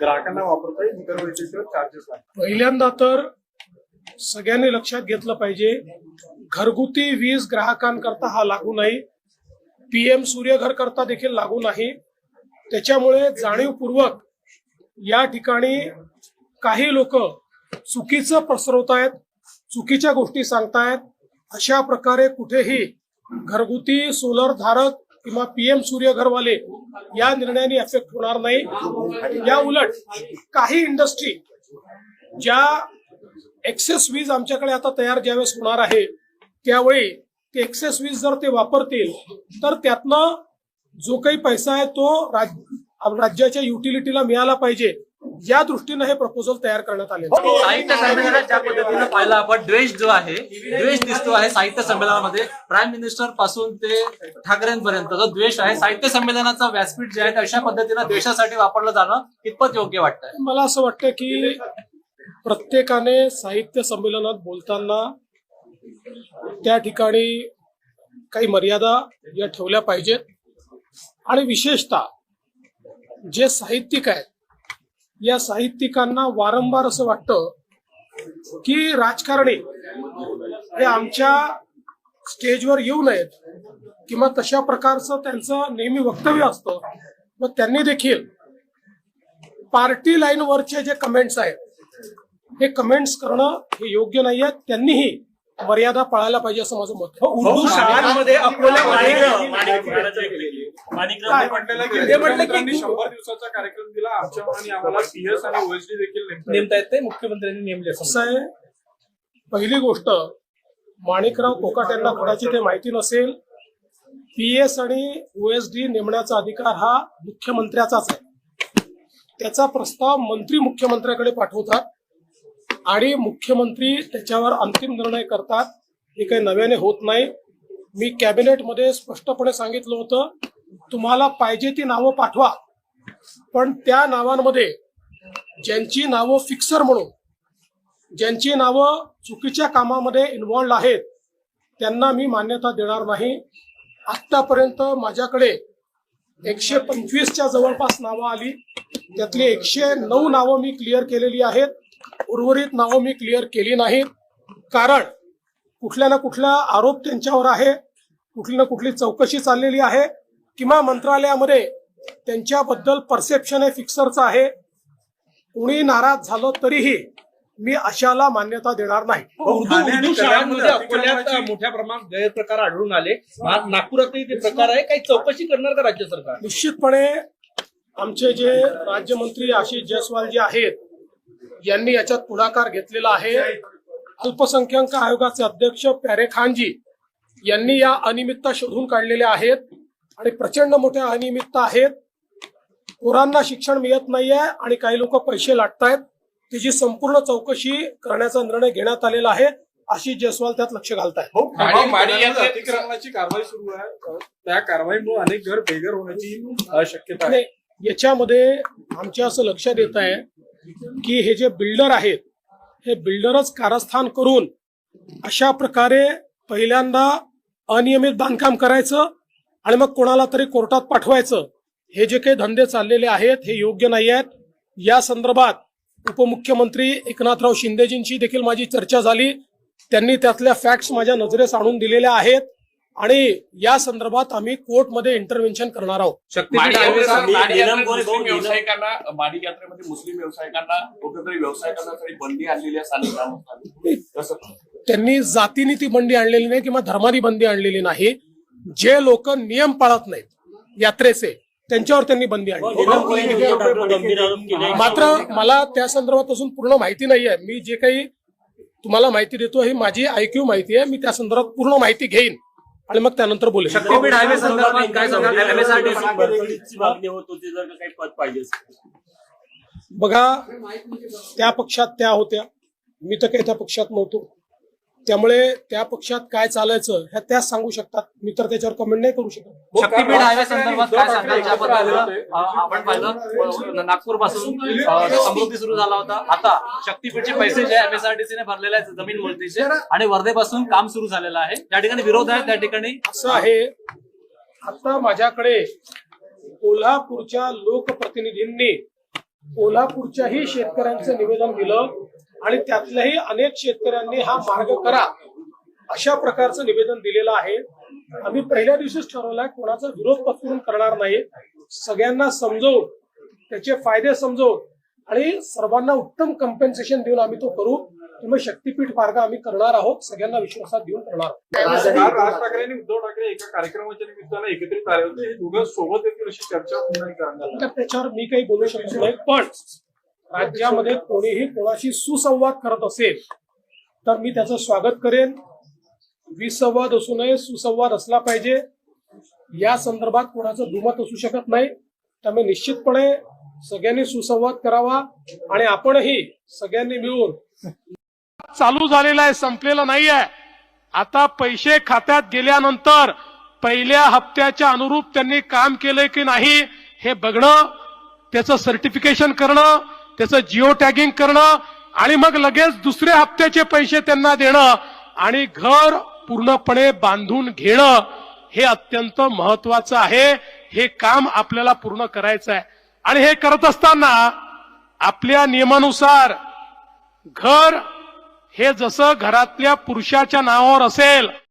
ग्राहकांना वापरता येईल इतर वेळेचे चार्जेस पहिल्यांदा तर सगळ्यांनी लक्षात घेतलं पाहिजे घरगुती वीज ग्राहकांकरता हा लागू नाही. पीएम सूर्यघर करता देखील लागू नाही. त्याच्यामुळे जाणीवपूर्वक या ठिकाणी काही लोक चुकीचं पसरवतायत चुकीच्या गोष्टी सांगतायत. अशा प्रकारे कुठेही घरगुती सोलर धारक किंवा पीएम सूर्यघरवाले या निर्णयाने अफेक्ट होणार नाही. या उलट काही इंडस्ट्री ज्या एक्सेस वीज आमच्याकडे आता तयार ज्यावेळेस होणार आहे त्यावेळी ते एक्सेस वीज जर ते वापरतील तर त्यातनं जो काही पैसा आहे तो राज- राज्याच्या युटिलिटीला मिळाला पाहिजे. या दृष्टीनं हे प्रपोजल तयार करण्यात आले साहित्य संमेलनात ज्या पद्धतीनं पाहिलं आपण द्वेष जो आहे द्वेष दिसतो आहे साहित्य संमेलनामध्ये. प्राईम मिनिस्टरपासून ते ठाकरेंपर्यंत जो द्वेष आहे साहित्य संमेलनाचा व्यासपीठ जे आहे अशा पद्धतीनं द्वेषासाठी वापरलं जाणं कितपत योग्य वाटतंय? मला असं वाटतं की प्रत्येकाने साहित्य संमेलनात बोलताना त्या ठिकाणी काही मर्यादा या ठेवल्या पाहिजेत. आणि विशेषतः जे साहित्यिक आहेत या साहित्यिकांना वारंवार असं वाटतं की राजकारणी हे आमच्या स्टेजवर येऊ नयेत किंवा तशा प्रकारचं त्यांचं नेहमी वक्तव्य असतं. मग त्यांनी देखील पार्टी लाईनवरचे जे कमेंट्स आहेत हे कमेंट्स करणं हे योग्य नाही आहे त्यांनीही मर्यादा पाळायला पाहिजे असं माझं मत. उर्दू शाळांमध्ये अकोला ते म्हटलं की- शंभर दिवसाचा कार्यक्रम दिला आमच्या आणि आम्हाला पीएस आणि ओएसडी देखील नेमतात. नेमतायत ते मुख्यमंत्र्यांनी नेमले असं आहे पहिली गोष्ट माणिकराव कोकाट यांना कदाचित हे माहिती नसेल पी एस आणि ओएसडी नेमण्याचा अधिकार हा मुख्यमंत्र्याचाच आहे त्याचा प्रस्ताव मंत्री मुख्यमंत्र्याकडे पाठवतात आणि मुख्यमंत्री त्याच्यावर अंतिम निर्णय करतात. हे काही नव्याने होत नाही. मी कॅबिनेटमध्ये स्पष्टपणे सांगितलं होतं तुम्हाला पाहिजे ती नावं पाठवा. पण त्या नावांमध्ये ज्यांची नावं फिक्सर म्हणून ज्यांची नावं चुकीच्या कामामध्ये इन्व्हॉल्ड आहेत त्यांना मी मान्यता देणार नाही. आत्तापर्यंत माझ्याकडे एकशे पंचवीसच्या जवळपास नावं आली. त्यातली एकशे नऊ नावं मी क्लिअर केलेली आहेत. उर्वरित नावं मी क्लिअर केली नाहीत. कारण कुठल्या ना कुठला आरोप त्यांच्यावर आहे. कुठली ना कुठली चौकशी चाललेली आहे. किंवा मंत्रालयामध्ये त्यांच्याबद्दल परसेप्शन हे फिक्सरचं आहे. कुणी नाराज झालं तरीही मी अशाला मान्यता देणार नाही. उर्दू शाळांमध्ये अकोल्यात मोठ्या प्रमाणात गैरप्रकार आढळून आले. नागपुरातही ते प्रकार आहे. काही चौकशी करणार का राज्य सरकार? निश्चितपणे आमचे जे राज्यमंत्री आशिष जयस्वाल जे आहेत यांनी याच्यात पुढाकार घेतलेला आहे. अल्पसंख्याक आयोगाचे अध्यक्ष प्यारे खानजी यांनी या अनियमितता शोधून काढलेल्या आहेत आणि प्रचंड मोठ्या अनियमितता आहेत. पोरांना शिक्षण मिळत नाहीये आणि काही लोक पैसे लाटतायत. त्याची संपूर्ण चौकशी करण्याचा निर्णय घेण्यात आलेला आहे. आशिष जयस्वाल त्यात लक्ष घालतायत. हो, यात्रेत- अतिक्रमणाची कारवाई सुरू आहे. त्या कारवाईमुळे अनेक घर बेघर होण्याची शक्यता आहे. नाही याच्यामध्ये आमच्या असं लक्षात येत आहे की हे जे बिल्डर आहेत हे बिल्डरच कारस्थान करून अशा प्रकारे पहिल्यांदा अनियमित बांधकाम करायचं आणि मग कोणाला तरी कोर्टात पाठवायचं हे जे काही धंदे चाललेले आहेत हे योग्य नाही आहेत. या संदर्भात उपमुख्यमंत्री एकनाथराव शिंदेजींची देखील माझी चर्चा झाली. त्यांनी त्यातल्या फॅक्ट्स माझ्या नजरेस आणून दिलेल्या आहेत. आणि या संदर्भात आम्ही कोर्टमध्ये इंटरव्हेन्शन करणार आहोत. मुस्लिम भाऊ, नीलम- व्यावसायिकांना माडी यात्रेमध्ये मुस्लिम व्यावसायिकांना कुठेतरी व्यवसाय करण्यासाठी बंदी आणलेली आहे स्थानिक ग्रामस्थांनी. कसं त्यांनी जातीने ती बंदी आणलेली नाही किंवा धर्मानी बंदी आणलेली नाही. जे लोक नियम पाळत नाहीत यात्रेचे त्यांच्यावर त्यांनी बंदी आणली. मात्र मला त्या संदर्भात अजून पूर्ण माहिती नाही आहे मी जे काही तुम्हाला माहिती देतो ही माझी आयक्यू माहिती आहे. मी त्या संदर्भात पूर्ण माहिती घेईन. आणि मग त्यानंतर बोलेन शक्तीपीठ हायवे संदर्भात काय सांगाल एमएसआरटीसी मागणी होत होती जर का काही पद पाहिजे असेल. बघा त्या पक्षात त्या होत्या. मी तर काही त्या पक्षात नव्हतो. त्यामुळे त्या पक्षात काय चालायचं ह्या त्याच सांगू शकतात. मी तर त्याच्यावर कमेंट नाही करू शकत. शक्तीपीठ हायवे संदर्भात काय सांगाल आपण पाहिलं नागपूरपासून समृद्धी सुरू झाला होता. आता शक्तीपीठचे पैसे जे एमएसआरटीसीने भरलेले आहेत जमीन मोजणीचे आणि वर्धेपासून काम सुरू झालेलं आहे. त्या ठिकाणी विरोध आहे त्या ठिकाणी असं आहे आता माझ्याकडे कोल्हापूरच्या लोकप्रतिनिधींनी कोल्हापूरच्याही शेतकऱ्यांचं निवेदन दिलं. आणि त्यातल्याही अनेक शेतकऱ्यांनी हा मार्ग करा अशा प्रकारचं निवेदन दिलेलं आहे. आम्ही पहिल्या दिवशीच ठरवलंय कोणाचा विरोध पत्करून करणार नाही. सगळ्यांना समजवून त्याचे फायदे समजवून आणि सर्वांना उत्तम कम्पेन्सेशन देऊन आम्ही तो करू. त्यामुळे शक्तीपीठ मार्ग आम्ही करणार आहोत सगळ्यांना विश्वासात घेऊन करणार आहोत. राज ठाकरे आणि उद्धव ठाकरे एका कार्यक्रमाच्या निमित्तानं एकत्रित आले होते. हे दोघं सोबत येतील अशी चर्चा त्याच्यावर मी काही बोलू शकत नाही पण राज्यामध्ये कोणीही कोणाशी सुसंवाद करत असेल तर मी त्याचं स्वागत करेन. विसंवाद असू नये सुसंवाद असला पाहिजे. या संदर्भात कोणाचं दुमत असू शकत नाही. त्यामुळे निश्चितपणे सगळ्यांनी सुसंवाद करावा आणि आपणही सगळ्यांनी मिळून चालू झालेला आहे संपलेला नाही आहे आता पैसे खात्यात गेल्यानंतर पहिल्या हप्त्याच्या अनुरूप त्यांनी काम केलंय की नाही हे बघणं त्याचं सर्टिफिकेशन करणं त्याचं जिओ टॅगिंग करणं आणि मग लगेच दुसऱ्या हप्त्याचे पैसे त्यांना देणं आणि घर पूर्णपणे बांधून घेणं हे अत्यंत महत्वाचं आहे. हे काम आपल्याला पूर्ण करायचं आहे. आणि हे करत असताना आपल्या नियमानुसार घर हे जसं घरातल्या पुरुषाच्या नावावर असेल